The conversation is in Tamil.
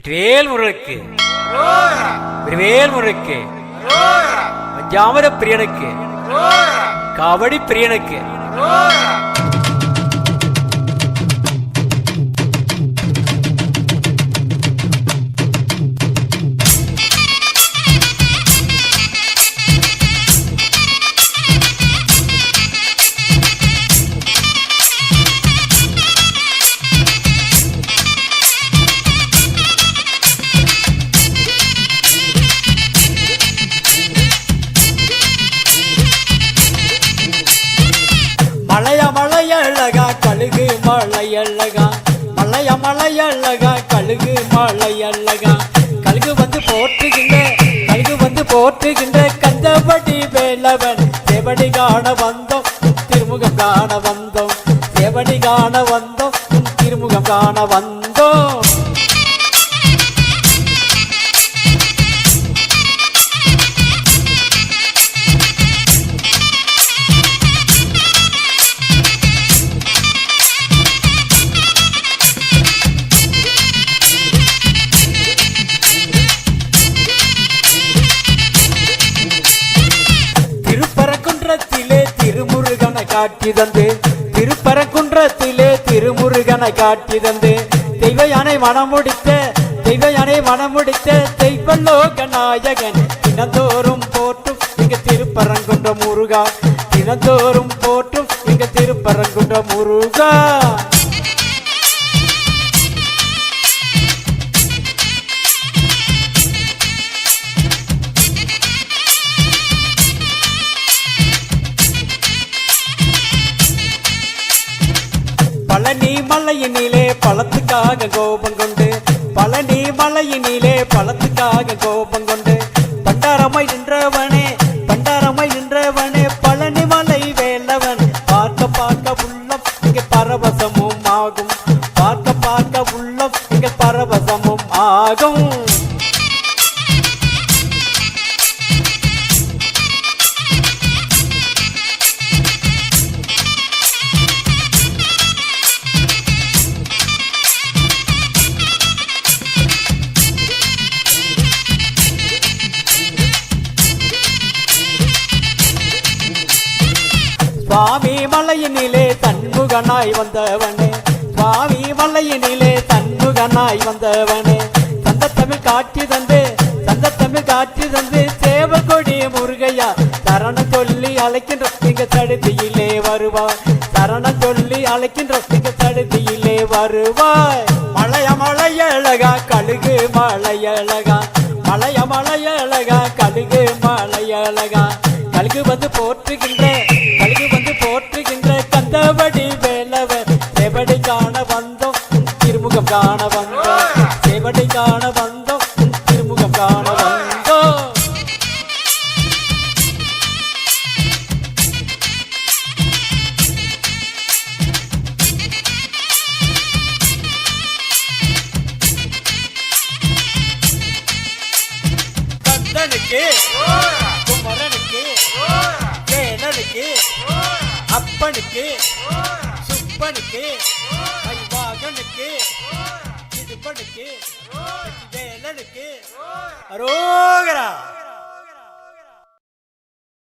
வெற்றிவேல் முருகனுக்கு. வெற்றிவேல் முருகனுக்கு. பஞ்சாமர பிரியனுக்கு. காவடி பிரியனுக்கு. மலையழகா மலைய மலையழகா கழுகு மலையழகா. கழுகு வந்து போற்றுகின்ற கழுகு வந்து போற்றுகின்ற கந்தபடி வேலவன். தேவடி காண வந்தோம் திருமுகம் காண வந்தோம். தேவடி காண வந்தோம் திருமுகம் காண வந்தோம். திருமுருகனை காட்டி தந்து திருப்பரங்குன்றத்திலே திருமுருகனை காட்டி தந்து தெய்வ யானை மனமுடித்த தெய்வ யானை மனமுடித்த தெய்வலோக நாயகன் தினந்தோறும் போற்றும் இங்க திருப்பரங்குன்ற முருகா. தினந்தோறும் போற்றும் இங்க திருப்பரங்குன்ற முருகா. பழனி மலையினிலே பழத்துக்காக கோபம் கொண்டு பழனி மலையினிலே பழத்துக்காக கோபம் கொண்டு சுவாமி தன்முகனாய் வந்தவனே. சுவாமி மலையினிலே தன்முகனாய் வந்தவனே. தந்த தமிழ் காட்சி தந்து தந்த தமிழ் காட்சி தந்து சேவ கொடி முருகையா தரணம் சொல்லி அழைக்கின்ற இங்க தடுதியிலே வருவாய். தரணம் சொல்லி அழைக்கின்ற இங்க தடுதியிலே வருவாய். மலைய மலையழகா கழுகு மலையழகா மலைய மலையழகா கழுகு மலையழகா கழுகு வந்து போற்றுகின்ற கழுகு வந்து போற்றுகின்ற செவடி காண வந்தோம் திருமுகம் காண வந்தோம். கந்தனுக்கு குமரனுக்கு வேலனுக்கு அப்பனுக்கு சுப்பனுக்கு வேலனுக்கு அரோகரா.